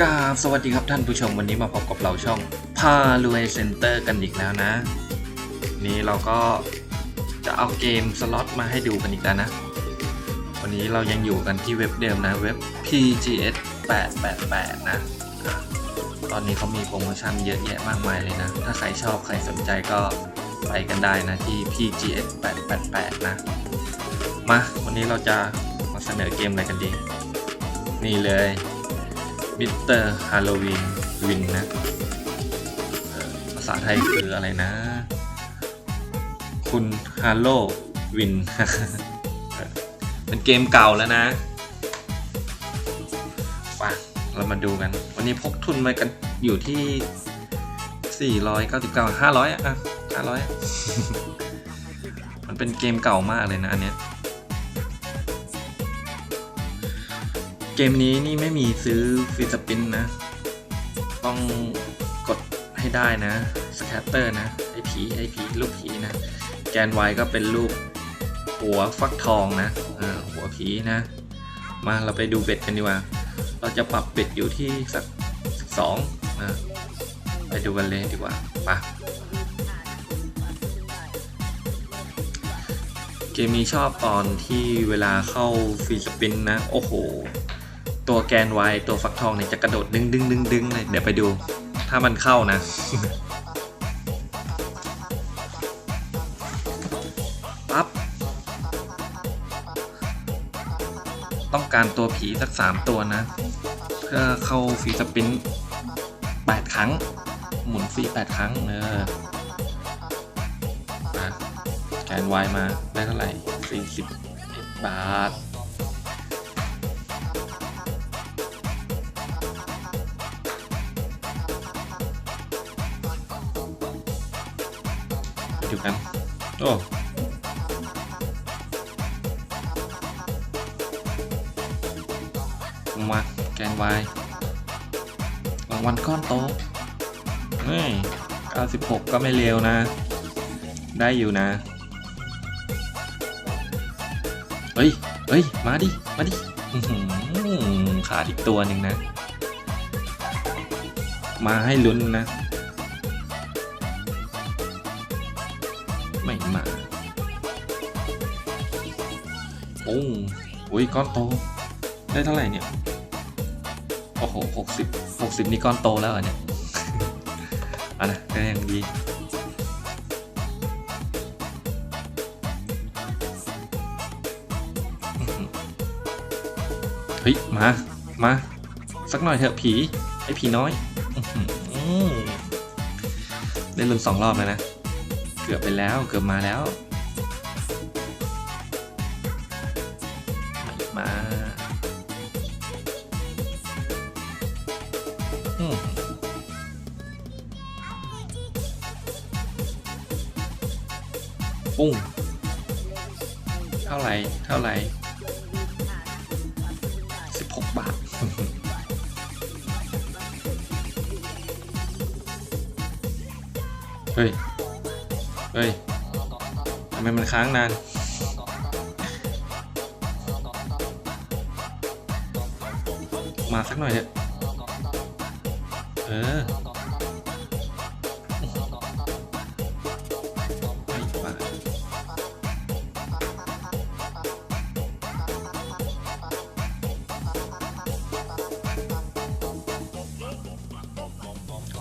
กราบสวัสดีครับท่านผู้ชมวันนี้มาพบกับเราช่องพารวยเซ็นเตอร์กันอีกแล้วนะ นี้เราก็จะเอาเกมสล็อตมาให้ดูกันอีกแล้วนะ วันนี้เรายังอยู่กันที่เว็บเดิมนะเว็บ PGS 888 นะอะตอนนี้เขามีโปรโมชั่นเยอะแยะมากมายเลยนะ ถ้าใครชอบใครสนใจก็ไปกันได้นะที่ PGS 888 นะ มาวันนี้เราจะมาเสนอเกมอะไรกันดี นี่เลย มิสเตอร์ฮาโลวีนวินนะภาษาไทยคืออะไรนะ คุณฮาโลวินเป็นเกมเก่าแล้วนะไปเรามาดูกัน วันนี้พกทุนมากันอยู่ที่ 499 500 อะ 500อะมันเป็นเกมเก่ามากเลยนะอันเนี้ย เกมนี้นี่ไม่มีซื้อฟรีสปินนะ ต้องกดให้ได้นะสแคตเตอร์นะไอผีไอผีลูกผีนะ แกน Y ก็เป็นรูปหัวฟักทองนะหัวผีนะ มาเราไปดูเบ็ดกันดีกว่า เราจะปรับเบ็ดอยู่ที่สักสองนะไปดูกันเลยดีกว่าไปเกมนี้ชอบตอนที่เวลาเข้าฟรีสปินนะ โอ้โห ตัวแกน Y ตัวฟักทองเนี่ยจะกระโดดดึงดึงดึงดึงเลยเดี๋ยวไปดู ถ้ามันเข้านะ ปั๊บ ต้องการตัวผีสักสามตัวนะ เพื่อเข้าฟีสปินแปดครั้ง หมุนฟรีแปดครั้งเออมาแกน Y มาได้เท่าไหร่สี่สิบบาท ไปดูกันโอ้มาแกนวายรางวัลก้อนโตเฮ้ย96 ก็ไม่เลวนะ ได้อยู่นะ เฮ้ยเฮ้ย มาดิ มาดิขาดอีกตัวหนึ่งนะ มาให้ลุ้นนะ ไม่มาโอ้อุ้ยก้อนโต ได้เท่าไหร่เนี่ย โอ้โหหกสิบหกสิบนี่ก้อนโตแล้วเหรอเนี่ยเอะนะก็ยังดีเฮ้ย มา มา สักหน่อยเถอะผี ไอ้ผีน้อยอื้อหือได้ลุ้นสองรอบแล้วนะ เกือบไปแล้วเกือบมาแล้ว มาอืมปุ้งเท่าไหร่ เท่าไหร่สิบหกบาท เฮ้ย เฮ้ยทำไมมันค้างนาน มาสักหน่อยเถอะเออไม่มา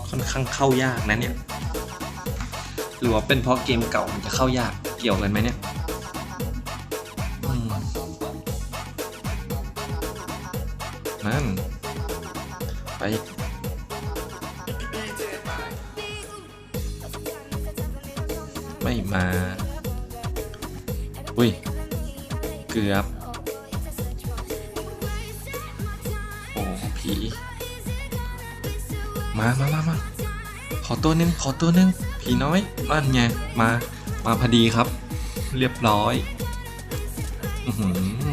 ค่อนข้างเข้ายากนะเนี่ย รือว่าเป็นเพราะเกมเก่ามันจะเข้ายากเกี่ยวกันไหมเนี่ยนั่น ไป ไม่มา อุ้ย เกือบ โอ้ ผี มามามามาขอตัวนึง ขอตัวนึง ผีน้อยนั่นไงมามาพอดีครับ เรียบร้อย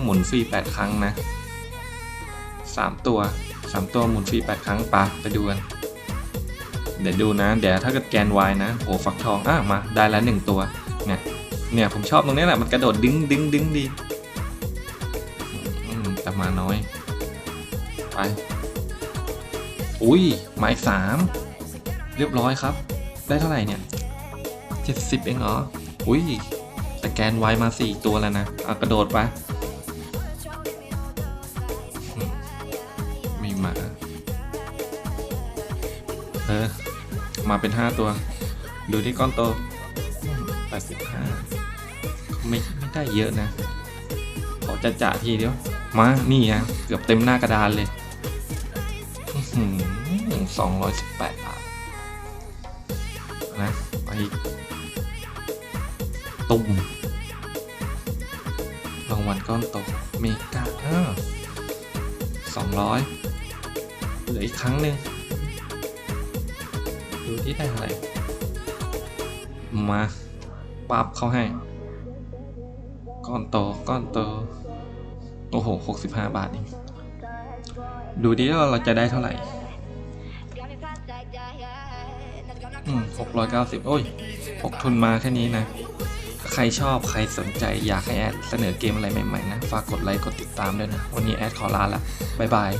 หมุนฟรีแปดครั้งนะสามตัวสามตัวหมุนฟรีแปดครั้งปะไปดูกันเดี๋ยวดูนะ เดี๋ยวถ้าเกิดแกน Y นะโหฟักทองอะมาได้แล้วหนึ่งตัวเนี่ยเนี่ยผมชอบตรงนี้แหละมันกระโดดดึงดึงดึงดีอืมแต่มาน้อย ไป อุ้ยหมายสามเรียบร้อยครับ ได้เท่าไหร่เนี่ย 70 เองเหรอ อุ้ยสแกนไวมา 4 ตัวแล้วนะเอากระโดดไปะมีหมา เออ มาเป็น 5 ตัว ดูที่ก้อนโต85ไม่ไม่ได้เยอะนะ ขอจะจ่าทีเดียว มา นี่นะเกือบเต็มหน้ากระดานเลยสองร้อยสิบแปด218 นะ ไป ตุ่มรางวัลก้อนโตเมกาสองร้อยเหลืออีกครั้งหนึ่งดูที่ได้อะไร มาปับเขาให้ ก้อนโตก้อนโตโอ้โหหกสิบห้าบาทเองดูดิว่าเราจะได้เท่าไหร่ อืมหกร้อยเก้าสิบโอ้ยหกทุนมาแค่นี้นะ ใครชอบใครสนใจอยากให้แอดเสนอเกมอะไรใหม่ๆนะ ฝากกดไลค์กดติดตามด้วยนะ วันนี้แอดขอลาละบ๊ายบาย